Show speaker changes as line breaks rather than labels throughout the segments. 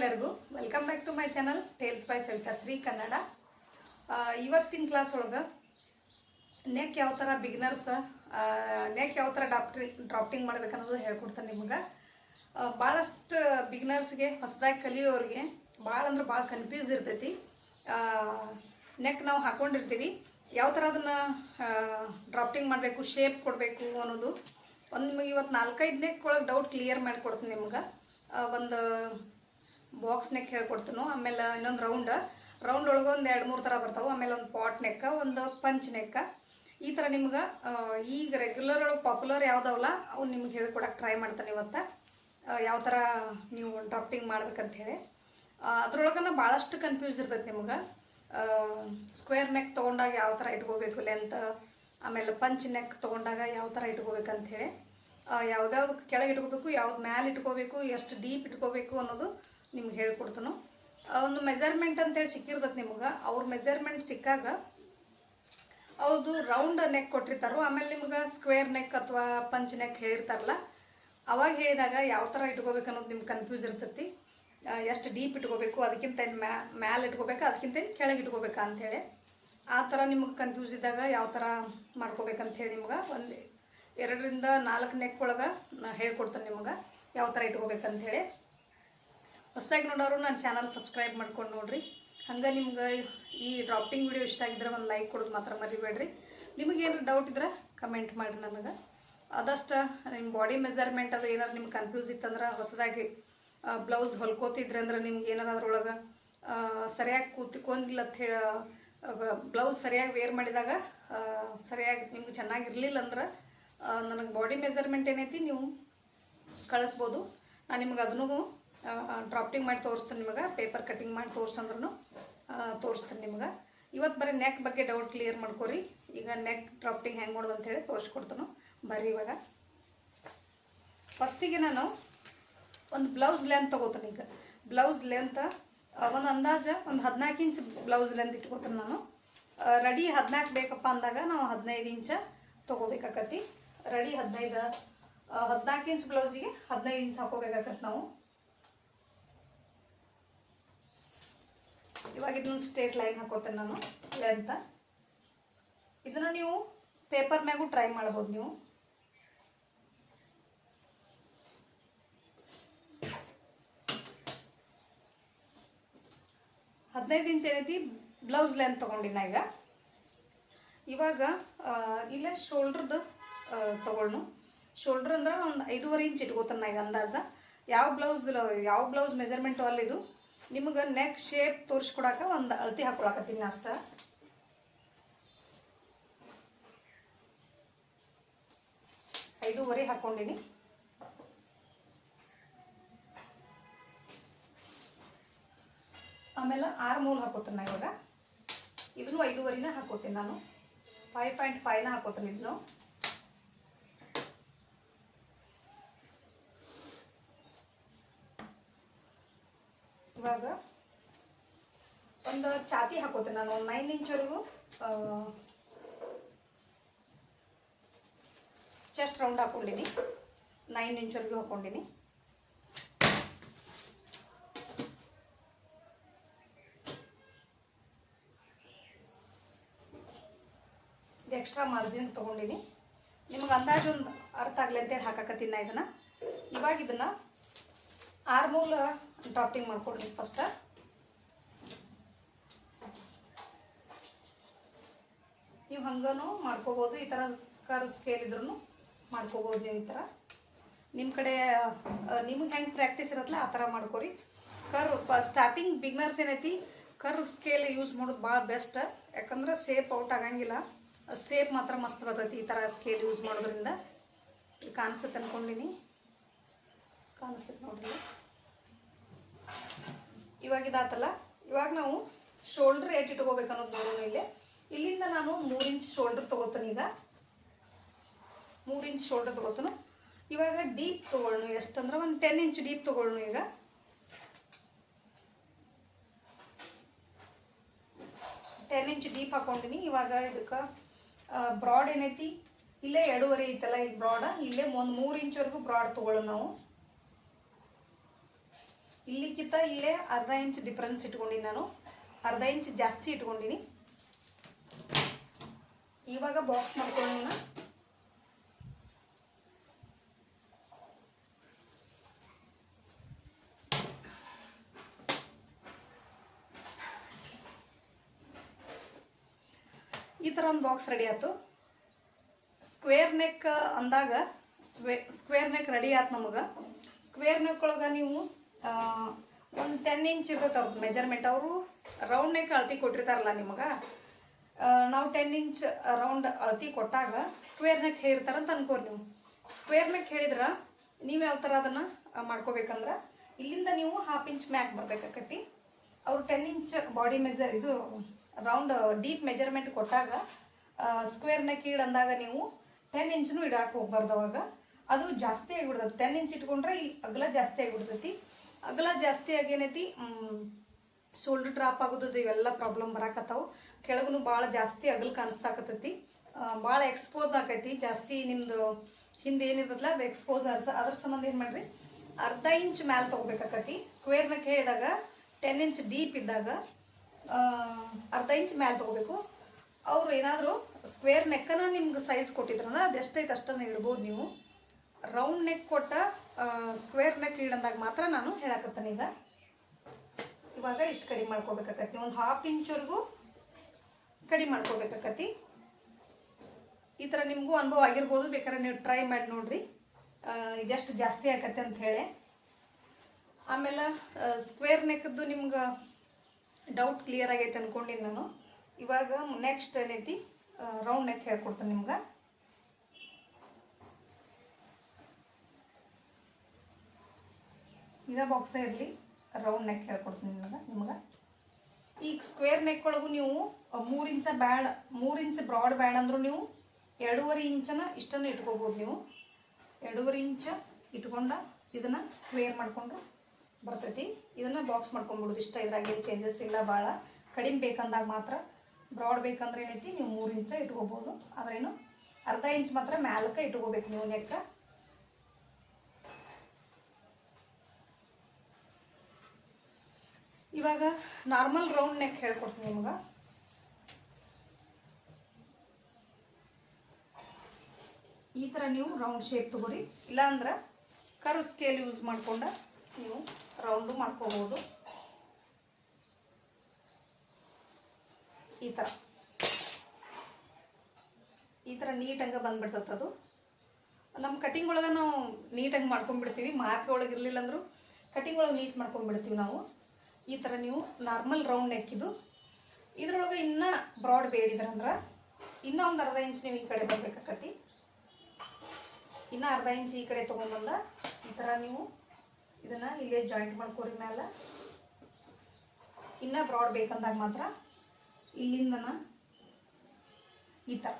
ಎಲ್ಲರಿಗೂ welcome back to my channel tales by Savitha Shri Kannada. ಇವತ್ತಿನ class ಒಳಗೆ neck ಯಾವ ಥರ ಬಿಗಿನರ್ಸ್ ನೆಕ್ ಯಾವ ಥರ ಡಾಕ್ಟ್ರಿ ಡ್ರಾಫ್ಟಿಂಗ್ ಮಾಡ್ಬೇಕನ್ನೋದು ಹೇಳ್ಕೊಡ್ತಾನೆ ನಿಮ್ಗೆ. ಭಾಳಷ್ಟು ಬಿಗ್ನರ್ಸ್ಗೆ ಹೊಸದಾಗಿ ಕಲಿಯೋರಿಗೆ ಭಾಳ ಅಂದ್ರೆ ಭಾಳ ಕನ್ಫ್ಯೂಸ್ ಇರ್ತೈತಿ. ನೆಕ್ ನಾವು ಹಾಕ್ಕೊಂಡಿರ್ತೀವಿ ಯಾವ ಥರ ಅದನ್ನು ಡ್ರಾಫ್ಟಿಂಗ್ ಮಾಡಬೇಕು ಶೇಪ್ ಕೊಡಬೇಕು ಅನ್ನೋದು ಒಂದು ನಿಮಗೆ ಇವತ್ತು ನಾಲ್ಕೈದು ನೆಕ್ ಒಳಗೆ ಡೌಟ್ ಕ್ಲಿಯರ್ ಮಾಡಿಕೊಡ್ತೀನಿ ನಿಮ್ಗೆ. ಒಂದು ಬಾಕ್ಸ್ ನೆಕ್ ಹೇಳ್ಕೊಡ್ತೀನೋ, ಆಮೇಲೆ ಇನ್ನೊಂದು ರೌಂಡ್ ರೌಂಡ್ ಒಳಗೆ ಒಂದು ಎರಡು ಮೂರು ಥರ ಬರ್ತಾವೆ. ಆಮೇಲೆ ಒಂದು ಪಾಟ್ ನೆಕ್ಕ ಒಂದು ಪಂಚ್ ನೆಕ್ಕ ಈ ಥರ ನಿಮ್ಗೆ ಈಗ ರೆಗ್ಯುಲರ್ ಒಳಗೆ ಪಾಪ್ಯುಲರ್ ಯಾವುದವಲ್ಲ ಅವ್ನು ನಿಮ್ಗೆ ಹೇಳ್ಕೊಡಕ್ಕೆ ಟ್ರೈ ಮಾಡ್ತಾನೆ ಇವತ್ತು. ಯಾವ ಥರ ನೀವು ಡ್ರಾಫ್ಟಿಂಗ್ ಮಾಡ್ಬೇಕಂತ ಹೇಳಿ ಅದ್ರೊಳಗನ ಭಾಳಷ್ಟು ಕನ್ಫ್ಯೂಸ್ ಇರ್ತೈತೆ ನಿಮ್ಗೆ. ಸ್ಕ್ವೇರ್ ನೆಕ್ ತೊಗೊಂಡಾಗ ಯಾವ ಥರ ಇಟ್ಕೋಬೇಕು ಲೆಂತ್ ಆಮೇಲೆ ಪಂಚ್ ನೆಕ್ ತೊಗೊಂಡಾಗ ಯಾವ ಥರ ಇಟ್ಕೋಬೇಕಂತ ಹೇಳಿ ಯಾವ್ದ್ಯಾವ್ದು ಕೆಳಗೆ ಇಟ್ಕೋಬೇಕು, ಯಾವ್ದು ಮ್ಯಾಲೆ ಇಟ್ಕೋಬೇಕು, ಎಷ್ಟು ಡೀಪ್ ಇಟ್ಕೋಬೇಕು ಅನ್ನೋದು ನಿಮ್ಗೆ ಹೇಳ್ಕೊಡ್ತಾನು. ಒಂದು ಮೆಜರ್ಮೆಂಟ್ ಅಂತೇಳಿ ಸಿಕ್ಕಿರ್ತದೆ ನಿಮ್ಗೆ. ಅವ್ರ ಮೆಜರ್ಮೆಂಟ್ ಸಿಕ್ಕಾಗ ಅವ್ರದ್ದು ರೌಂಡ್ ನೆಕ್ ಕೊಟ್ಟಿರ್ತಾರೋ, ಆಮೇಲೆ ನಿಮ್ಗೆ ಸ್ಕ್ವೇರ್ ನೆಕ್ ಅಥವಾ ಪಂಚ್ ನೆಕ್ ಹೇಳಿರ್ತಾರಲ್ಲ, ಅವಾಗ ಹೇಳಿದಾಗ ಯಾವ ಥರ ಇಟ್ಕೋಬೇಕು ಅನ್ನೋದು ನಿಮ್ಗೆ ಕನ್ಫ್ಯೂಸ್ ಇರ್ತೈತಿ. ಎಷ್ಟು ಡೀಪ್ ಇಟ್ಕೋಬೇಕು, ಅದಕ್ಕಿಂತ ಏನು ಮ್ಯಾ, ಮ್ಯಾಲೆ ಇಟ್ಕೋಬೇಕಾ, ಅದಕ್ಕಿಂತ ಏನು ಕೆಳಗೆ ಇಟ್ಕೋಬೇಕಾ ಅಂಥೇಳಿ ಆ ಥರ ನಿಮ್ಗೆ ಕನ್ಫ್ಯೂಸ್ ಇದ್ದಾಗ ಯಾವ ಥರ ಮಾಡ್ಕೋಬೇಕಂಥೇಳಿ ನಿಮ್ಗೆ ಒಂದು ಎರಡರಿಂದ ನಾಲ್ಕು ನೆಕ್ ಒಳಗೆ ಹೇಳ್ಕೊಡ್ತೇನೆ ನಿಮ್ಗೆ ಯಾವ ಥರ ಇಟ್ಕೋಬೇಕಂತ ಹೇಳಿ ಹೊಸದಾಗಿ ನೋಡೋರು ನನ್ನ ಚಾನಲ್ ಸಬ್ಸ್ಕ್ರೈಬ್ ಮಾಡ್ಕೊಂಡು ನೋಡ್ರಿ. ಹಂಗೆ ನಿಮ್ಗೆ ಈ ಡ್ರಾಪ್ಟಿಂಗ್ ವಿಡಿಯೋ ಇಷ್ಟ ಆಗಿದ್ರೆ ಒಂದು ಲೈಕ್ ಕೊಡೋದು ಮಾತ್ರ ಮರಿಬೇಡ್ರಿ. ನಿಮಗೆ ಏನಾರು ಡೌಟ್ ಇದ್ರೆ ಕಮೆಂಟ್ ಮಾಡಿರಿ ನನಗೆ. ಆದಷ್ಟು ನಿಮ್ಮ ಬಾಡಿ ಮೆಜರ್ಮೆಂಟ್ ಅದು ಏನಾರು ನಿಮ್ಗೆ ಕನ್ಫ್ಯೂಸ್ ಇತ್ತಂದ್ರೆ ಹೊಸದಾಗಿ ಬ್ಲೌಸ್ ಹೊಲ್ಕೋತಿದ್ರೆ ಅಂದ್ರೆ ನಿಮ್ಗೆ ಏನಾರು ಅದ್ರೊಳಗೆ ಸರಿಯಾಗಿ ಕೂತ್ಕೊಂಡಿಲ್ಲ ಅಂತ ಹೇಳ ಬ್ಲೌಸ್ ಸರಿಯಾಗಿ ವೇರ್ ಮಾಡಿದಾಗ ಸರಿಯಾಗಿ ನಿಮ್ಗೆ ಚೆನ್ನಾಗಿರಲಿಲ್ಲ ಅಂದ್ರೆ ನನಗೆ ಬಾಡಿ ಮೆಜರ್ಮೆಂಟ್ ಏನೈತಿ ನೀವು ಕಳಿಸ್ಬೋದು. ನಾನು ನಿಮ್ಗೆ ಅದನ್ನು ಡ್ರಾಫ್ಟಿಂಗ್ ಮಾಡಿ ತೋರಿಸ್ತೀನಿ ನಿಮಗೆ ಪೇಪರ್ ಕಟ್ಟಿಂಗ್ ಮಾಡಿ ತೋರಿಸಂದ್ರೂ ತೋರಿಸ್ತೀನಿ ನಿಮಗೆ. ಇವತ್ತು ಬರೀ ನೆಕ್ ಬಗ್ಗೆ ಡೌಟ್ ಕ್ಲಿಯರ್ ಮಾಡ್ಕೊರಿ. ಈಗ ನೆಕ್ ಡ್ರಾಪ್ಟಿಂಗ್ ಹೆಂಗೆ ಮಾಡೋದು ಅಂತೇಳಿ ತೋರಿಸ್ಕೊಡ್ತೀನಿ. ಬರ್ರಿ ಇವಾಗ. ಫಸ್ಟಿಗೆ ನಾನು ಒಂದು ಬ್ಲೌಸ್ ಲೆಂತ್ ತೊಗೋತೀನಿ ಈಗ. ಬ್ಲೌಸ್ ಲೆಂತ್ ಒಂದು ಅಂದಾಜು ಒಂದು ಹದಿನಾಲ್ಕು ಇಂಚ್ ಬ್ಲೌಸ್ ಲೆಂತ್ ಇಟ್ಕೋತೀನಿ ನಾನು. ರೆಡಿ ಹದಿನಾಲ್ಕು ಬೇಕಪ್ಪ ಅಂದಾಗ ನಾವು ಹದಿನೈದು ಇಂಚ ತೊಗೋಬೇಕಾಕತಿ. ರೆಡಿ ಹದಿನೈದು ಹದಿನಾಲ್ಕು ಇಂಚ್ ಬ್ಲೌಸಿಗೆ ಹದಿನೈದು ಇಂಚ್ ಹಾಕೋಬೇಕಾಗತ್ತೆ ನಾವು. ಇವಾಗ ಇದನ್ನ ಸ್ಟ್ರೇಟ್ ಲೈನ್ ಹಾಕೋತೇನೆ ನಾನು ಲೆಂತ ಇದನ್ನು ನೀವು ಪೇಪರ್ ಮ್ಯಾಗೂ ಟ್ರೈ ಮಾಡ್ಬೋದು ನೀವು. ಹದಿನೈದು ಇಂಚ್ ಏನೈತಿ? ಬ್ಲೌಸ್ ಲೆಂತ್ ತೊಗೊಂಡಿನ ಈಗ. ಇವಾಗ ಇಲ್ಲ ಇಲ್ಲೇ ಶೋಲ್ಡ್ರದ್ದು ತೊಗೊಳ್ನು. ಶೋಲ್ಡ್ರ್ ಅಂದ್ರೆ ಒಂದು ಐದೂವರೆ ಇಂಚ್ ಇಟ್ಕೋತಾನೆ ಈಗ ಅಂದಾಜ. ಯಾವ ಬ್ಲೌಸ್ ಯಾವ ಬ್ಲೌಸ್ ಮೆಜರ್ಮೆಂಟು ಅಲ್ಲಿದು? ನಿಮಗೆ ನೆಕ್ ಶೇಪ್ ತೋರಿಸ್ಕೊಡಕ್ಕೆ ಒಂದು ಅಳತಿ ಹಾಕೊಳಕತ್ತೀನಿ ಅಷ್ಟ. ಐದೂವರೆ ಹಾಕ್ಕೊಂಡಿನಿ ಆಮೇಲೆ ಆರು ಮೂಲ ಹಾಕೋತೀನಿ ನಾ ಇವಾಗ. ಇದನ್ನು ಐದೂವರೆನ ಹಾಕೋತೀನಿ ನಾನು. ಫೈವ್ ಪಾಯಿಂಟ್ ಫೈವ್ನ ಹಾಕೋತೀನಿ ಇದನ್ನು. ಇವಾಗ ಒಂದು ಚಾತಿ ಹಾಕೋತೀನಿ ನಾನು ಒಂದು ನೈನ್ ಇಂಚ್ವರೆಗೂ ಚೆಸ್ಟ್ ರೌಂಡ್ ಹಾಕ್ಕೊಂಡಿನಿ ನೈನ್ ಇಂಚ್ವರೆಗೂ ಹಾಕೊಂಡಿನಿ. ಇದು ಎಕ್ಸ್ಟ್ರಾ ಮಾರ್ಜಿನ್ ತೊಗೊಂಡಿನಿ. ನಿಮ್ಗೆ ಅಂದಾಜು ಒಂದು ಅರ್ಥ ಆಗಲಿ ಅಂತೇಳಿ ಹಾಕಕತ್ತೀನಿ ನಾ ಇದನ್ನು? ಇವಾಗ ಇದನ್ನು ಆರ್ಮೂಲ್ ಡ್ರಾಫ್ಟಿಂಗ್ ಮಾಡ್ಕೊಡ್ರಿ ಫಸ್ಟ್ ನೀವು ಹಂಗನೂ ಮಾಡ್ಕೋಬೋದು, ಈ ಥರ ಕರ್ ಸ್ಕೇಲ್ ಇದ್ರೂ ಮಾಡ್ಕೋಬೋದು ನೀವು ಈ ಥರ ನಿಮ್ಮ ಕಡೆ ನಿಮ್ಗೆ ಹೆಂಗೆ ಪ್ರಾಕ್ಟೀಸ್ ಇರತ್ತಲ್ಲ ಆ ಥರ ಮಾಡ್ಕೊರಿ. ಕರ್ ಸ್ಟಾರ್ಟಿಂಗ್ ಬಿಗ್ನರ್ಸ್ ಏನೈತಿ ಕರ್ ಸ್ಕೇಲ್ ಯೂಸ್ ಮಾಡೋದು ಭಾಳ ಬೆಸ್ಟ್ ಯಾಕಂದ್ರೆ ಸೇಪ್ ಔಟ್ ಆಗಂಗಿಲ್ಲ. ಸೇಪ್ ಮಾತ್ರ ಮಸ್ತ್ ಬರ್ತೈತಿ ಈ ಥರ ಸ್ಕೇಲ್ ಯೂಸ್ ಮಾಡೋದ್ರಿಂದ. ಕಾಣಿಸ್ತೈತೆ ಅನ್ಕೊಂಡಿನಿ. ಕಾಣಿಸ್ತೈತೆ ನೋಡ್ರಿ. ಇವಾಗ ಇದಾತಲ್ಲ? ಇವಾಗ ನಾವು ಶೋಲ್ಡ್ರ್ ಏಟ್ ಇಟ್ಕೋಬೇಕು ಅನ್ನೋದು ನೋಡೋಣ ಇಲ್ಲಿ. ಇಲ್ಲಿಂದ ನಾನು ಮೂರು ಇಂಚ್ ಶೋಲ್ಡ್ರ್ ತೊಗೋತೀನಿ ಈಗ. ಮೂರು ಇಂಚ್ ಶೋಲ್ಡ್ರ್ ತೊಗೋತೀನಿ. ಇವಾಗ ಡೀಪ್ ತಗೊಳ್ಳೋಣ ಎಷ್ಟಂದ್ರೆ ಒಂದು ಟೆನ್ ಇಂಚ್ ಡೀಪ್ ತಗೊಳ್ಳೋಣ ಈಗ. ಟೆನ್ ಇಂಚ್ ಡೀಪ್ ಹಾಕೊಂಡಿನಿ. ಇವಾಗ ಇದಕ್ಕೆ ಬ್ರಾಡ್ ಏನೈತಿ? ಇಲ್ಲೇ ಎರಡೂವರೆ ಐತಲ್ಲ ಈ ಬ್ರಾಡ ಇಲ್ಲೇ ಒಂದು ಮೂರು ಇಂಚ್ವರೆಗೂ ಬ್ರಾಡ್ ತೊಗೊಳ್ಳೋಣ ನಾವು. ಇಲ್ಲಿಗಿಂತ ಇಲ್ಲೇ ಅರ್ಧ ಇಂಚ್ ಡಿಫ್ರೆನ್ಸ್ ಇಟ್ಕೊಂಡಿನಿ ನಾನು. ಅರ್ಧ ಇಂಚ್ ಜಾಸ್ತಿ ಇಟ್ಕೊಂಡಿನಿ. ಇವಾಗ ಬಾಕ್ಸ್ ಮಾಡ್ಕೊಳ್ಳೋಣ. ಈ ಥರ ಒಂದು ಬಾಕ್ಸ್ ರೆಡಿ ಆಯ್ತು. ಸ್ಕ್ವೇರ್ ನೆಕ್ ಅಂದಾಗ ಸ್ಕ್ವೇರ್ ನೆಕ್ ರೆಡಿ ಆಯ್ತು ನಮಗೆ. ಸ್ಕ್ವೇರ್ ನೆಕ್ ಒಳಗೆ ನೀವು ಒಂದು ಟೆನ್ ಇಂಚ್ ಇರ್ತೈತೆ ಅವ್ರದ್ದು ಮೆಜರ್ಮೆಂಟ್ ಅವರು ರೌಂಡ್ ನೆಕ್ ಅಳತಿ ಕೊಟ್ಟಿರ್ತಾರಲ್ಲ ನಿಮಗೆ? ನಾವು ಟೆನ್ ಇಂಚ್ ರೌಂಡ್ ಅಳತಿ ಕೊಟ್ಟಾಗ ಸ್ಕ್ವೇರ್ ನೆಕ್ ಹೇಳಿರ್ತಾರಂತ ಅನ್ಕೋರಿ ನೀವು. ಸ್ಕ್ವೇರ್ ನೆಕ್ ಹೇಳಿದ್ರೆ ನೀವು ಯಾವ ಥರ ಅದನ್ನು ಮಾಡ್ಕೋಬೇಕಂದ್ರೆ ಇಲ್ಲಿಂದ ನೀವು ಹಾಫ್ ಇಂಚ್ ಮ್ಯಾಕ್ ಬರ್ಬೇಕಾಕತಿ ಅವ್ರು ಟೆನ್ ಇಂಚ್ ಬಾಡಿ ಮೆಜರ್ ಇದು ರೌಂಡ್ ಡೀಪ್ ಮೆಜರ್ಮೆಂಟ್ ಕೊಟ್ಟಾಗ ಸ್ಕ್ವೇರ್ ನೆಕ್ ಇಡ್ ಅಂದಾಗ ನೀವು ಟೆನ್ ಇಂಚ್ನು ಇಡಕ್ಕೆ ಹೋಗ್ಬಾರ್ದು ಅವಾಗ. ಅದು ಜಾಸ್ತಿ ಆಗಿಬಿಡ್ತೈತಿ. ಟೆನ್ ಇಂಚ್ ಇಟ್ಕೊಂಡ್ರೆ ಈ ಅಗಲ ಜಾಸ್ತಿ ಆಗಿಬಿಡ್ತೈತಿ. ಅಗಲ ಜಾಸ್ತಿ ಆಗೇನೈತಿ ಶೋಲ್ಡರ್ ಡ್ರಾಪ್ ಆಗೋದು ಇವೆಲ್ಲ ಪ್ರಾಬ್ಲಮ್ ಬರಾಕತ್ತಾವು. ಕೆಳಗೂ ಭಾಳ ಜಾಸ್ತಿ ಅಗಲ್ ಕಾಣಿಸ್ತಾಕತ್ತೈತಿ. ಭಾಳ ಎಕ್ಸ್ಪೋಸ್ ಆಕೈತಿ. ಜಾಸ್ತಿ ನಿಮ್ಮದು ಹಿಂದೆ ಏನಿರ್ತದಲ್ಲ ಅದು ಎಕ್ಸ್ಪೋಸ್ ಅರ್ಸ ಅದ್ರ ಸಂಬಂಧ ಏನು ಮಾಡ್ರಿ? ಅರ್ಧ ಇಂಚ್ ಮ್ಯಾಲೆ ತೊಗೋಬೇಕಾಕತಿ ಸ್ಕ್ವೇರ್ನ ಕೇಳಿದಾಗ ಟೆನ್ ಇಂಚ್ ಡೀಪ್ ಇದ್ದಾಗ ಅರ್ಧ ಇಂಚ್ ಮ್ಯಾಲೆ ತೊಗೋಬೇಕು. ಅವರು ಏನಾದರೂ ಸ್ಕ್ವೇರ್ ನೆಕ್ಕನ ನಿಮ್ಗೆ ಸೈಜ್ ಕೊಟ್ಟಿದ್ರಂದ್ರೆ ಅದೆಷ್ಟೈತೆ ಅಷ್ಟನ್ನು ಇಡ್ಬೋದು ನೀವು. ರೌಂಡ್ ನೆಕ್ ಕೊಟ್ಟ ಸ್ಕ್ವೇರ್ ನೆಕ್ ಇಡಂದಾಗ ಮಾತ್ರ ನಾನು ಹೇಳಕತ್ತೇನೆ ಈಗ. ಇವಾಗ ಇಷ್ಟು ಕಡಿಮೆ ಮಾಡ್ಕೋಬೇಕಾಕತಿ ಒಂದು ಹಾಫ್ ಇಂಚ್ವರೆಗೂ ಕಡಿಮೆ ಮಾಡ್ಕೋಬೇಕಾಕತಿ ಈ ಥರ ನಿಮಗೂ ಅನುಭವ ಆಗಿರ್ಬೋದು. ಬೇಕಾದ್ರೆ ನೀವು ಟ್ರೈ ಮಾಡಿ ನೋಡ್ರಿ. ಇದೆಷ್ಟು ಜಾಸ್ತಿ ಆಕತ್ತೆ ಅಂತ ಹೇಳಿ. ಆಮೇಲೆ ಸ್ಕ್ವೇರ್ ನೆಕ್ದು ನಿಮ್ಗೆ ಡೌಟ್ ಕ್ಲಿಯರ್ ಆಗೈತೆ ಅನ್ಕೊಂಡಿನಿ ನಾನು. ಇವಾಗ ನೆಕ್ಸ್ಟ್ ಏನೈತಿ? ರೌಂಡ್ ನೆಕ್ ಹೇಳ್ಕೊಡ್ತೀನಿ ನಿಮ್ಗೆ. ಇದ ಬಾಕ್ಸ ಇರಲಿ. ರೌಂಡ್ ನೆಕ್ ಹೇಳ್ಕೊಡ್ತೀನಿ ನಿಮಗೆ ನಿಮ್ಗೆ. ಈಗ ಸ್ಕ್ವೇರ್ ನೆಕ್ ಒಳಗೂ ನೀವು ಮೂರು ಇಂಚ ಬ್ಯಾಡ್, ಮೂರು ಇಂಚ್ ಬ್ರಾಡ್ ಬ್ಯಾಡ್ ಅಂದ್ರೆ ನೀವು ಎರಡೂವರೆ ಇಂಚನ ಇಷ್ಟನ್ನು ಇಟ್ಕೋಬೋದು ನೀವು. ಎರಡೂವರೆ ಇಂಚ ಇಟ್ಕೊಂಡ ಇದನ್ನು ಸ್ಕ್ವೇರ್ ಮಾಡಿಕೊಂಡು ಬರ್ತೈತಿ. ಇದನ್ನು ಬಾಕ್ಸ್ ಮಾಡ್ಕೊಂಡ್ಬಿಡೋದು. ಇಷ್ಟ ಇದ್ರಾಗ ಏನು ಚೇಂಜಸ್ ಇಲ್ಲ ಭಾಳ ಕಡಿಮೆ ಬೇಕಂದಾಗ ಮಾತ್ರ ಬ್ರಾಡ್ ಬೇಕಂದ್ರೆ ಏನೈತಿ, ನೀವು ಮೂರು ಇಂಚ ಇಟ್ಕೋಬೋದು. ಆದ್ರೇನು ಅರ್ಧ ಇಂಚ್ ಮಾತ್ರ ಮ್ಯಾಲಕ್ಕೆ ಇಟ್ಕೋಬೇಕು ನೀವು ನೆಕ್ಕ ಇವಾಗ ನಾರ್ಮಲ್ ರೌಂಡ್ ನೆಕ್ ಹೇಳ್ಕೊಡ್ತೀನಿ ನಿಮ್ಗೆ. ಈ ಥರ ನೀವು ರೌಂಡ್ ಶೇಪ್ ತಗೋರಿ. ಇಲ್ಲಾಂದ್ರೆ ಕರು ಸ್ಕೇಲ್ ಯೂಸ್ ಮಾಡ್ಕೊಂಡ ನೀವು ರೌಂಡು ಮಾಡ್ಕೋಬೋದು. ಈ ಥರ ಈ ಥರ ನೀಟಂಗೆ ಬಂದ್ಬಿಡ್ತದೆ ಅದು. ನಮ್ಮ ಕಟಿಂಗ್ ಒಳಗೆ ನಾವು ನೀಟಾಗಿ ಮಾಡ್ಕೊಂಡ್ಬಿಡ್ತೀವಿ. ಮಾರ್ಕ್ ಒಳಗೆ ಇರಲಿಲ್ಲ ಅಂದರೂ ಕಟಿಂಗ್ ಒಳಗೆ ನೀಟ್ ಮಾಡ್ಕೊಂಡ್ಬಿಡ್ತೀವಿ ನಾವು. ಈ ಥರ ನೀವು ನಾರ್ಮಲ್ ರೌಂಡ್ ನೆಕ್ಕಿದು ಇದ್ರೊಳಗೆ ಇನ್ನೂ ಬ್ರಾಡ್ ಬೇಡಿದ್ರಂದ್ರೆ ಇನ್ನೂ ಒಂದು ಅರ್ಧ ಇಂಚ್ ನೀವು ಈ ಕಡೆ ಬರಬೇಕಾಕತಿ. ಇನ್ನೂ ಅರ್ಧ ಇಂಚ್ ಈ ಕಡೆ ತೊಗೊಂಡ್ಬಂದ ಈ ಥರ ನೀವು ಇದನ್ನು ಇಲ್ಲೇ ಜಾಯಿಂಟ್ ಮಾಡ್ಕೊರಿ ಮೇಲೆ ಇನ್ನೂ ಬ್ರಾಡ್ ಬೇಕಂದಾಗ ಮಾತ್ರ ಇಲ್ಲಿಂದನ ಈ ಥರ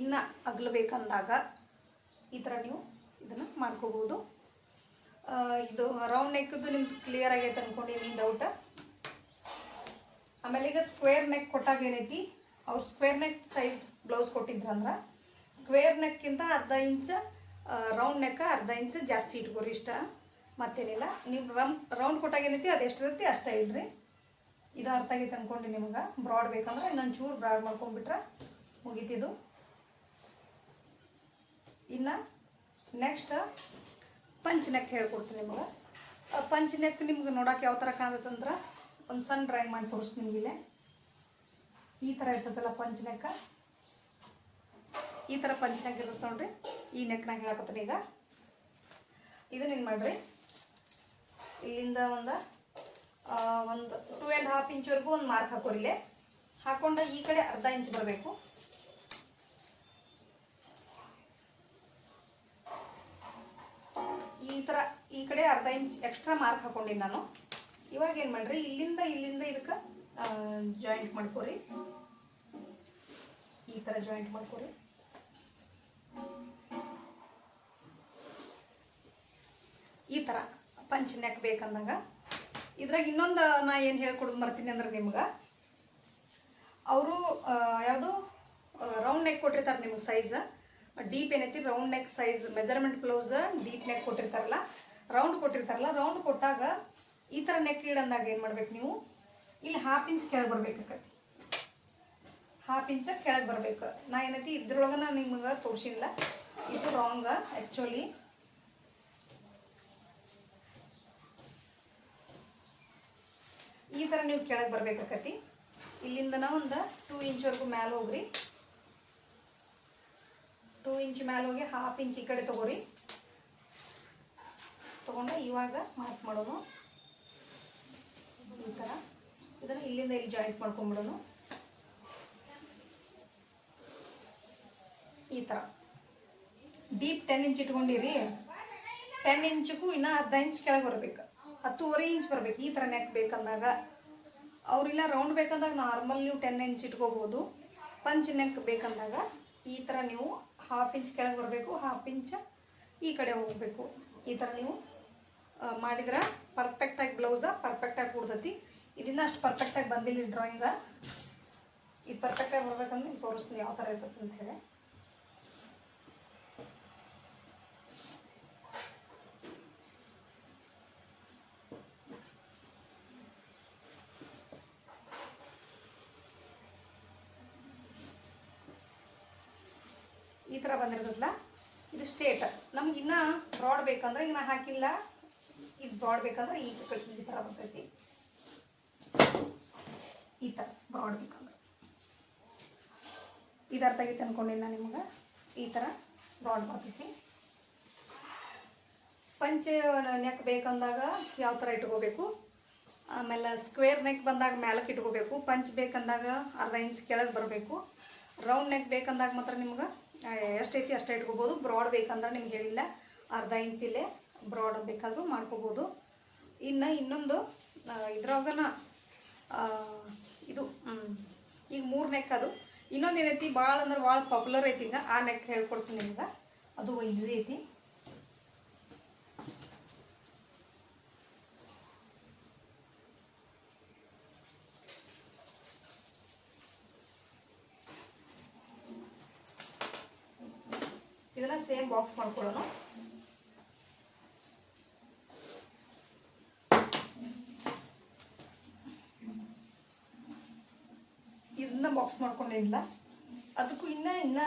ಇನ್ನೂ ಅಗಲ ಬೇಕಂದಾಗ ಈ ಥರ ನೀವು ಇದನ್ನು ಮಾಡ್ಕೋಬೋದು. ಇದು ರೌಂಡ್ ನೆಕ್ದು ನಿಮ್ದು ಕ್ಲಿಯರ್ ಆಗೈತೆ ಅನ್ಕೊಂಡಿನಿ ಡೌಟ ಆಮೇಲೆ ಈಗ ಸ್ಕ್ವೇರ್ ನೆಕ್ ಕೊಟ್ಟಾಗ ಏನೈತಿ? ಅವ್ರು ಸ್ಕ್ವೇರ್ ನೆಕ್ ಸೈಜ್ ಬ್ಲೌಸ್ ಕೊಟ್ಟಿದ್ರಂದ್ರೆ ಸ್ಕ್ವೇರ್ ನೆಕ್ಕಿಂತ ಅರ್ಧ ಇಂಚ್ ರೌಂಡ್ ನೆಕ್ಕ ಅರ್ಧ ಇಂಚ್ ಜಾಸ್ತಿ ಇಟ್ಕೋರಿ ಇಷ್ಟ. ಮತ್ತೇನಿಲ್ಲ, ನೀವು ರಮ್ ರೌಂಡ್ ಕೊಟ್ಟಾಗ ಏನೈತಿ? ಅದು ಎಷ್ಟಿರುತ್ತೆ ಅಷ್ಟೇ ಇಡ್ರಿ. ಇದು ಅರ್ಥ ಆಗೈತೆ ಅನ್ಕೊಂಡು ನಿಮ್ಗೆ. ಬ್ರಾಡ್ ಬೇಕಂದ್ರೆ ಇನ್ನೊಂದು ಚೂರು ಬ್ರಾಡ್ ಮಾಡ್ಕೊಂಡ್ಬಿಟ್ರೆ ಮುಗೀತಿದು. ಇನ್ನು ನೆಕ್ಸ್ಟ್ ಪಂಚ್ ನೆಕ್ ಹೇಳ್ಕೊಡ್ತೀನಿ ನಿಮಗೆ. ಪಂಚ್ ನೆಕ್ ನಿಮ್ಗೆ ನೋಡೋಕೆ ಯಾವ ಥರ ಕಾಣತ್ತಂದ್ರೆ ಒಂದು ಸಣ್ಣ ಡ್ರಾಯಿಂಗ್ ಮಾಡಿ ತೋರಿಸ್ತೀನಿ ನಿಮ್ಗೆ ಈ ಥರ ಇರ್ತದಲ್ಲ ಪಂಚ್ ನೆಕ್ಕ ಈ ಥರ ಪಂಚ್ ನೆಕ್ ಇರುತ್ತೆ ನೋಡ್ರಿ. ಈ ನೆಕ್ನಾಗ ಹೇಳಕತ್ತೀನಿ ಈಗ. ಇದನ್ನೇನು ಮಾಡ್ರಿ? ಇಲ್ಲಿಂದ ಒಂದು ಒಂದು ಟೂ ಆ್ಯಂಡ್ ಹಾಫ್ ಇಂಚ್ವರೆಗೂ ಒಂದು ಮಾರ್ಕ್ ಹಾಕೋರಿ ಹಾಕೊಂಡು ಹಾಕೊಂಡ ಈ ಕಡೆ ಅರ್ಧ ಇಂಚ್ ಬರಬೇಕು ಈ ಥರ ಈ ಕಡೆ ಅರ್ಧ ಇಂಚ್ ಎಕ್ಸ್ಟ್ರಾ ಮಾರ್ಕ್ ಹಾಕೊಂಡಿನಿ ನಾನು. ಇವಾಗ ಏನು ಮಾಡ್ರಿ? ಇಲ್ಲಿಂದ ಇಲ್ಲಿಂದ ಇದಕ್ಕೆ ಜಾಯಿಂಟ್ ಮಾಡ್ಕೊರಿ. ಈ ಥರ ಜಾಯಿಂಟ್ ಮಾಡ್ಕೊರಿ. ಈ ಥರ ಪಂಚ್ ನೆಕ್ ಬೇಕಂದಾಗ. ಇದ್ರಾಗ ಇನ್ನೊಂದು, ನಾ ಏನು ಹೇಳ್ಕೊಡೋದು ಮರ್ತೀನಿ ಅಂದ್ರೆ ನಿಮ್ಗೆ. ಅವರು ಯಾವುದು ರೌಂಡ್ ನೆಕ್ ಕೊಟ್ಟಿರ್ತಾರೆ ನಿಮ್ಗೆ ಸೈಜ್ ಡೀಪ್ ಏನೈತಿ? Round neck size measurement blouse deep neck ಕೊಟ್ಟಿರ್ತಾರಲ್ಲ round ಕೊಟ್ಟಿರ್ತಾರಲ್ಲ ರೌಂಡ್ ಕೊಟ್ಟಾಗ ಈ ಥರ ನೆಕ್ ಇಡಂದಾಗ ಏನು ಮಾಡ್ಬೇಕು ನೀವು? ಇಲ್ಲಿ ಹಾಫ್ ಇಂಚ್ ಕೆಳಗೆ ಬರ್ಬೇಕಾಕತಿ ಹಾಫ್ ಇಂಚ ಕೆಳಗೆ ಬರ್ಬೇಕು. ನಾ ಏನೈತಿ? ಇದ್ರೊಳಗೆ ನಾನು ನಿಮಗೆ ತೋರಿಸಿಲ್ಲ. ಇದು ರಾಂಗ ಆ್ಯಕ್ಚುಲಿ ಈ ಥರ ನೀವು ಕೆಳಗೆ ಬರ್ಬೇಕಾಕತಿ ಇಲ್ಲಿಂದನ ಒಂದು ಟೂ ಇಂಚ್ವರೆಗೂ ಮ್ಯಾಲ ಹೋಗ್ರಿ. ಟೂ ಇಂಚ್ ಮ್ಯಾಲ ಹೋಗಿ ಹಾಫ್ ಇಂಚ್ ಈ ಕಡೆ ತಗೋರಿ. ತಗೊಂಡು ಇವಾಗ ಮಾರ್ಕ್ ಮಾಡೋನು ಈ ಥರ ಇದನ್ನು ಇಲ್ಲಿಂದ ಇಲ್ಲಿ ಜಾಯಿಂಟ್ ಮಾಡ್ಕೊಂಬಿಡೋನು ಈ ಥರ ಡೀಪ್ ಟೆನ್ ಇಂಚ್ ಇಟ್ಕೊಂಡಿರಿ. ಟೆನ್ ಇಂಚ್ಗೂ ಇನ್ನೂ ಅರ್ಧ ಇಂಚ್ ಕೆಳಗೆ ಬರಬೇಕು. ಹತ್ತುವರೆ ಇಂಚ್ ಬರಬೇಕು. ಈ ಥರ ನೆಕ್ ಬೇಕಂದಾಗ. ಅವರಿಲ್ಲ ರೌಂಡ್ ಬೇಕಂದಾಗ ನಾರ್ಮಲ್ ನೀವು ಟೆನ್ ಇಂಚ್ ಇಟ್ಕೋಬೋದು. ಪಂಚ್ ನೆಕ್ ಬೇಕಂದಾಗ ಈ ಥರ ನೀವು ಹಾಫ್ ಇಂಚ್ ಕೆಳಗೆ ಬರಬೇಕು ಹಾಫ್ ಇಂಚ್ ಈ ಕಡೆ ಹೋಗಬೇಕು. ಈ ಥರ ನೀವು ಮಾಡಿದ್ರೆ ಪರ್ಫೆಕ್ಟಾಗಿ ಬ್ಲೌಸ ಪರ್ಫೆಕ್ಟಾಗಿ ಕೂಡ್ತೈತಿ ಇದನ್ನ ಅಷ್ಟು ಪರ್ಫೆಕ್ಟಾಗಿ ಬಂದಿಲ್ಲ ಡ್ರಾಯಿಂಗ ಇದು ಪರ್ಫೆಕ್ಟಾಗಿ ಬರ್ಬೇಕಂದ್ರೆ ತೋರಿಸ್ತೀನಿ ಯಾವ ಥರ ಇರ್ತೈತೆ ಅಂತ ಹೇಳಿ ಈ ಥರ ಬಂದಿರ್ತದಲ್ಲ ಇದು ಸ್ಟೇಟ್ ನಮ್ಗೆ ಇನ್ನೂ ಬ್ರಾಡ್ ಬೇಕಂದ್ರೆ ನಾ ಹಾಕಿಲ್ಲ. ಇದು ಬ್ರಾಡ್ ಬೇಕಂದ್ರೆ ಈ ಈ ಥರ ಬರ್ತೈತಿ. ಈ ಥರ ಬ್ರಾಡ್ ಬೇಕಂದ್ರೆ ಇದರ ಅರ್ಥ ಆಗೈತೆ ನಾನು ನಿಮ್ಗೆ? ಈ ಥರ ಬ್ರಾಡ್ ಬರ್ತೈತಿ. ಪಂಚೆ ನೆಕ್ ಬೇಕಂದಾಗ ಯಾವ ಥರ ಇಟ್ಕೋಬೇಕು? ಆಮೇಲೆ ಸ್ಕ್ವೇರ್ ನೆಕ್ ಬಂದಾಗ ಮ್ಯಾಲಕ್ಕೆ ಇಟ್ಕೋಬೇಕು. ಪಂಚ್ ಬೇಕಂದಾಗ ಅರ್ಧ ಇಂಚ್ ಕೆಳಗೆ ಬರಬೇಕು. ರೌಂಡ್ ನೆಕ್ ಬೇಕಂದಾಗ ಮಾತ್ರ ನಿಮ್ಗೆ ಎಷ್ಟೈತಿ ಅಷ್ಟೇ ಇಟ್ಕೋಬೋದು. ಬ್ರಾಡ್ ಬೇಕಂದ್ರೆ ನಿಮ್ಗೆ ಹೇಳಿಲ್ಲ. ಅರ್ಧ ಇಂಚಿಲ್ಲೇ ಬ್ರಾಡ್ ಬೇಕಾದರೂ ಮಾಡ್ಕೋಬೋದು. ಇನ್ನು ಇನ್ನೊಂದು ಇದ್ರಾಗನ ಇದು ಈಗ ಮೂರು ನೆಕ್ ಅದು. ಇನ್ನೊಂದು ಏನೈತಿ ಭಾಳ ಅಂದ್ರೆ ಭಾಳ ಪಾಪ್ಯುಲರ್ ಐತಿ ಈಗ, ಆ ನೆಕ್ ಹೇಳ್ಕೊಡ್ತೀನಿ ನಿಮ್ಗೆ. ಅದು ಈಸಿ ಐತಿ. ಇದನ್ನ ಸೇಮ್ ಬಾಕ್ಸ್ ಮಾಡ್ಕೊಳ್ಳೋಣ ಇದನ್ನ ಬಾಕ್ಸ್ ಮಾಡ್ಕೊಂಡಿಲ್ಲ ಅದಕ್ಕೂ ಇನ್ನ ಇನ್ನ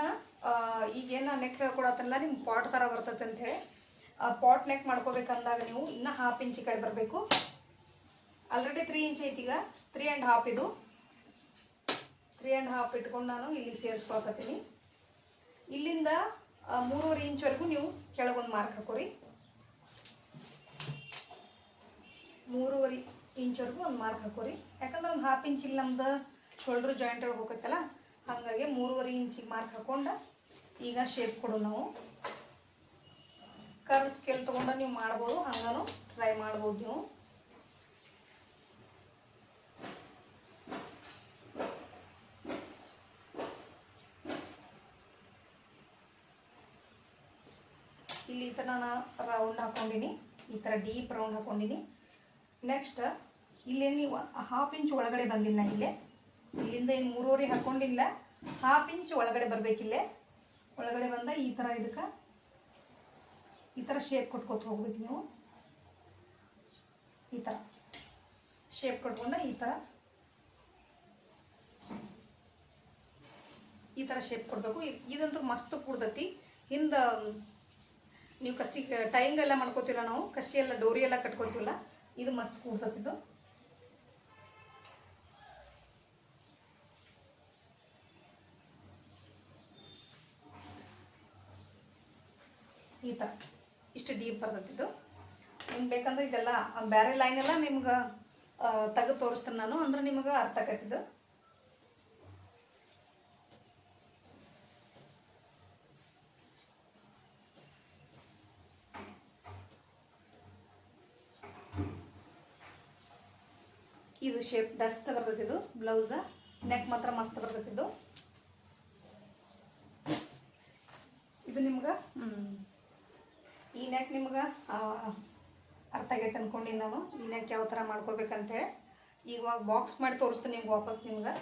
ಈಗ ಈಗೇನು ನೆಕ್ ಹೇಳ್ಕೊಡತ್ತಲ್ಲ ನಿಮ್ಗೆ ಪಾಟ್ ಥರ ಬರ್ತೈತೆ ಅಂತ ಹೇಳಿ. ಆ ಪಾಟ್ ನೆಕ್ ಮಾಡ್ಕೋಬೇಕಂದಾಗ ನೀವು ಇನ್ನ ಹಾಫ್ ಇಂಚ್ ಕಡೆ ಬರಬೇಕು. ಆಲ್ರೆಡಿ ತ್ರೀ ಇಂಚ್ ಐತಿ ಈಗ. ತ್ರೀ ಆ್ಯಂಡ್ ಹಾಫ್ ಇದು. ತ್ರೀ ಆ್ಯಂಡ್ ಹಾಫ್ ಇಟ್ಕೊಂಡು ನಾನು ಇಲ್ಲಿ ಸೇರಿಸ್ಕೊಳ್ಕತ್ತೀನಿ ಇಲ್ಲಿಂದ ಮೂರುವರೆ ಇಂಚ್ವರೆಗೂ ನೀವು ಕೆಳಗೊಂದು ಮಾರ್ಕ್ ಹಾಕೋರಿ. ಮೂರುವರೆ ಇಂಚ್ವರೆಗೂ ಒಂದು ಮಾರ್ಕ್ ಹಾಕೋರಿ. ಯಾಕಂದ್ರೆ ಒಂದು ಹಾಫ್ ಇಂಚ್ ಇಲ್ಲಿ ನಮ್ದು. ಶೋಲ್ಡ್ರ್ ಜಾಯಿಂಟ್ ಒಳಗೆ ಹೋಗುತ್ತಲ್ಲ, ಹಾಗಾಗಿ ಮೂರುವರೆ ಇಂಚಿಗೆ ಮಾರ್ಕ್ ಹಾಕೊಂಡು ಈಗ ಶೇಪ್ ಕೊಡು ನಾವು. ಕರ್ ಸ್ಕೇಲ್ ತೊಗೊಂಡು ನೀವು ಮಾಡ್ಬೋದು, ಹಂಗಾನು ಟ್ರೈ ಮಾಡ್ಬೋದು ನೀವು. ಇಲ್ಲಿ ಈ ಥರ ನಾನು ರೌಂಡ್ ಹಾಕೊಂಡಿನಿ, ಈ ಥರ ಡೀಪ್ ರೌಂಡ್ ಹಾಕೊಂಡಿನಿ. ನೆಕ್ಸ್ಟ್ ಇಲ್ಲೇ ನೀವು ಹಾಫ್ ಇಂಚ್ ಒಳಗಡೆ ಬಂದಿಲ್ಲ ಇಲ್ಲೇ. ಇಲ್ಲಿಂದ ಇನ್ನು ಮೂರುವರೆ ಹಾಕೊಂಡಿಲ್ಲ. ಹಾಫ್ ಇಂಚ್ ಒಳಗಡೆ ಬರಬೇಕಿಲ್ಲೇ ಒಳಗಡೆ ಬಂದ ಈ ಥರ ಇದಕ್ಕೆ. ಈ ಥರ ಶೇಪ್ ಕೊಟ್ಕೋತ ಹೋಗ್ಬೇಕು ನೀವು. ಈ ಥರ ಶೇಪ್ ಕೊಟ್ಕೊಂಡ ಈ ಥರ ಈ ಥರ ಶೇಪ್ ಕೊಡಬೇಕು. ಇದಂತೂ ಮಸ್ತ್ ಕೂಡ್ತೈತಿ. ಹಿಂದೆ, ನೀವು ಕಸಿ ಟೈಂಗ್ ಎಲ್ಲ ಮಾಡ್ಕೋತೀರ ನಾವು ಕಸಿ ಎಲ್ಲ ಡೋರಿ ಎಲ್ಲ ಕಟ್ಕೋತೀವಲ್ಲ, ಇದು ಮಸ್ತ್ ಕೂಡ್ತೈತಿ ಈ ಥರ ಇಷ್ಟು ಡೀಪ್ ಬರ್ತೈತಿ ಇದು ನಿಮ್ಗೆ ಬೇಕಂದ್ರೆ ಇದೆಲ್ಲ ಬೇರೆ ಲೈನ್ ಎಲ್ಲ ನಿಮ್ಗೆ ತೆಗೆದು ತೋರಿಸ್ತೀನಿ ನಾನು. ಅಂದ್ರೆ ನಿಮಗೆ ಅರ್ಥ ಆಕೈತಿದು. ಇದು ಶೇಪ್ ಬೆಸ್ಟ್ ಬರ್ತದಿದ್ದು ಬ್ಲೌಸ್ ನೆಕ್ ಮಾತ್ರ ಮಸ್ತ್ ಬರ್ತದಿದ್ದು ಇದು ನಿಮ್ಗೆ ಈ ನೆಕ್ ನಿಮ್ಗೆ ಅರ್ಥ ಆಗೈತೆ ಅಂದ್ಕೊಂಡು ನಾನು. ಇನ್ಯಾಕೆ ಯಾವ ಥರ ಮಾಡ್ಕೋಬೇಕಂತೇಳಿ. ಇವಾಗ ಬಾಕ್ಸ್ ಮಾಡಿ ತೋರಿಸ್ತೀನಿ ನಿಮ್ಗೆ ವಾಪಸ್ ನಿಮ್ಗೆ.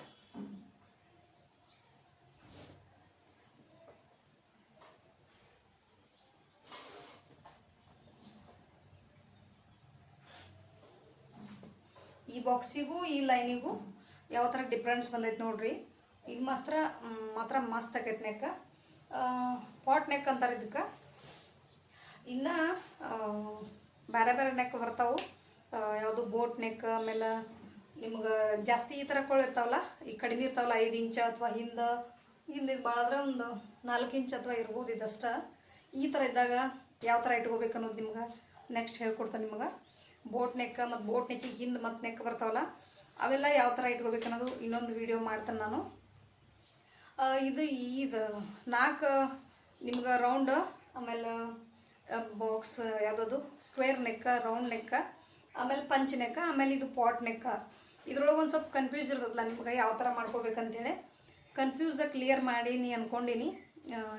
ಈ ಬಾಕ್ಸಿಗೂ ಈ ಲೈನಿಗೂ ಯಾವ ಥರ ಡಿಫ್ರೆನ್ಸ್ ಬಂದೈತೆ ನೋಡ್ರಿ. ಈಗ ಮಾತ್ರ ಮಾತ್ರ ಮಸ್ತ್ ಆಕೈತೆ ನೆಕ್ಕ ಪಾಟ್ ನೆಕ್ ಅಂತಾರೆ ಇದಕ್ಕೆ ಇನ್ನು ಬೇರೆ ಬೇರೆ ನೆಕ್ ಬರ್ತಾವೆ. ಯಾವುದು ಬೋಟ್ ನೆಕ್ ಆಮೇಲೆ ನಿಮ್ಗೆ ಜಾಸ್ತಿ ಈ ಥರ ಇರ್ತಾವಲ್ಲ, ಈ ಕಡಿಮೆ ಇರ್ತಾವಲ್ಲ, ಐದು ಇಂಚ ಅಥವಾ ಹಿಂದೆ ಹಿಂದೆ ಭಾಳ ಒಂದು ನಾಲ್ಕು ಇಂಚ್ ಅಥವಾ ಇರ್ಬೋದು ಇದಷ್ಟ. ಈ ಥರ ಇದ್ದಾಗ ಯಾವ ಥರ ಇಟ್ಕೋಬೇಕು ಅನ್ನೋದು ನಿಮ್ಗೆ ನೆಕ್ಸ್ಟ್ ಹೇಳ್ಕೊಡ್ತಾನೆ ನಿಮ್ಗೆ. ಬೋಟ್ ನೆಕ್ ಮತ್ತು ಬೋಟ್ ನೆಕ್ಕಿಗೆ ಹಿಂದೆ ಮತ್ತು ನೆಕ್ ಬರ್ತಾವಲ್ಲ, ಅವೆಲ್ಲ ಯಾವ ಥರ ಇಟ್ಕೋಬೇಕು ಅನ್ನೋದು ಇನ್ನೊಂದು ವಿಡಿಯೋ ಮಾಡ್ತೇನೆ ನಾನು. ಇದು ಇದು ನಾಲ್ಕು ನಿಮ್ಗೆ ರೌಂಡ್ ಆಮೇಲೆ ಬಾಕ್ಸ್ ಯಾವುದದು? ಸ್ಕ್ವೇರ್ ನೆಕ್ಕ ರೌಂಡ್ ನೆಕ್ಕ, ಆಮೇಲೆ ಪಂಚ್ ನೆಕ್ಕ, ಆಮೇಲೆ ಇದು ಪಾಟ್ ನೆಕ್ಕ. ಇದ್ರೊಳಗೆ ಒಂದು ಸ್ವಲ್ಪ ಕನ್ಫ್ಯೂಸ್ ಇರ್ತದಲ್ಲ ನಿಮ್ಗೆ, ಯಾವ ಥರ ಮಾಡ್ಕೋಬೇಕಂತೇಳಿ. ಕನ್ಫ್ಯೂಸ ಕ್ಲಿಯರ್ ಮಾಡೀನಿ ಅಂದ್ಕೊಂಡಿನಿ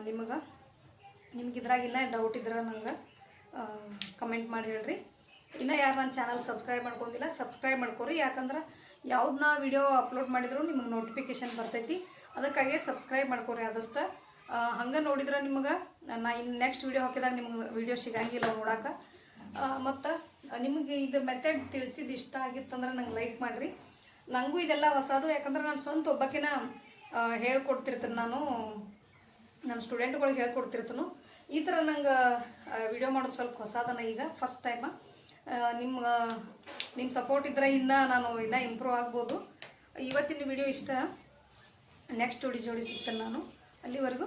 ನಿಮಗೆ. ನಿಮ್ಗೆ ಇದ್ರಾಗಿಲ್ಲ ಡೌಟ್ ಇದ್ರೆ ನಂಗೆ ಕಮೆಂಟ್ ಮಾಡಿ ಹೇಳ್ರಿ. ಇನ್ನು ಯಾರು ನನ್ನ ಚಾನಲ್ ಸಬ್ಸ್ಕ್ರೈಬ್ ಮಾಡ್ಕೊಂಡಿಲ್ಲ ಸಬ್ಸ್ಕ್ರೈಬ್ ಮಾಡ್ಕೊರಿ. ಯಾಕಂದ್ರೆ ಯಾವ್ದು ನಾ ವಿಡಿಯೋ ಅಪ್ಲೋಡ್ ಮಾಡಿದ್ರು ನಿಮಗೆ ನೋಟಿಫಿಕೇಶನ್ ಬರ್ತೈತಿ. ಅದಕ್ಕಾಗಿ ಸಬ್ಸ್ಕ್ರೈಬ್ ಮಾಡ್ಕೊರಿ ಆದಷ್ಟು. ಹಂಗೆ ನೋಡಿದ್ರೆ ನಿಮಗೆ ನಾ ಇನ್ನು ನೆಕ್ಸ್ಟ್ ವೀಡಿಯೋ ಹಾಕಿದಾಗ ನಿಮ್ಗೆ ವಿಡಿಯೋ ಸಿಗಂಗಿಲ್ಲ ನೋಡಕ್ಕೆ ಮತ್ತು, ನಿಮಗೆ ಇದು ಮೆಥಡ್ ತಿಳಿಸಿದ್ದು ಇಷ್ಟ ಆಗಿತ್ತಂದ್ರೆ ನಂಗೆ ಲೈಕ್ ಮಾಡಿರಿ. ನನಗೂ ಇದೆಲ್ಲ ಹೊಸದು, ಯಾಕಂದ್ರೆ ನಾನು ಸ್ವಂತ ಒಬ್ಬಕಿನ ಹೇಳ್ಕೊಡ್ತಿರ್ತೀನಿ ನಾನು. ನನ್ನ ಸ್ಟೂಡೆಂಟ್ಗಳಿಗೆ ಹೇಳ್ಕೊಡ್ತಿರ್ತೀನಿ. ಈ ಥರ ನಂಗೆ ವಿಡಿಯೋ ಮಾಡೋದು ಸ್ವಲ್ಪ ಹೊಸದನ ಈಗ ಫಸ್ಟ್ ಟೈಮ ನಿಮ್ಮ ನಿಮ್ಮ ಸಪೋರ್ಟ್ ಇದ್ದರೆ ಇನ್ನೂ ನಾನು ಇನ್ನೂ ಇಂಪ್ರೂವ್ ಆಗ್ಬೋದು. ಇವತ್ತಿನ ವಿಡಿಯೋ ಇಷ್ಟ. ನೆಕ್ಸ್ಟ್ ಜೋಡಿ ಜೋಡಿ ಸಿಗ್ತೇನೆ ನಾನು. ಅಲ್ಲಿವರೆಗೂ.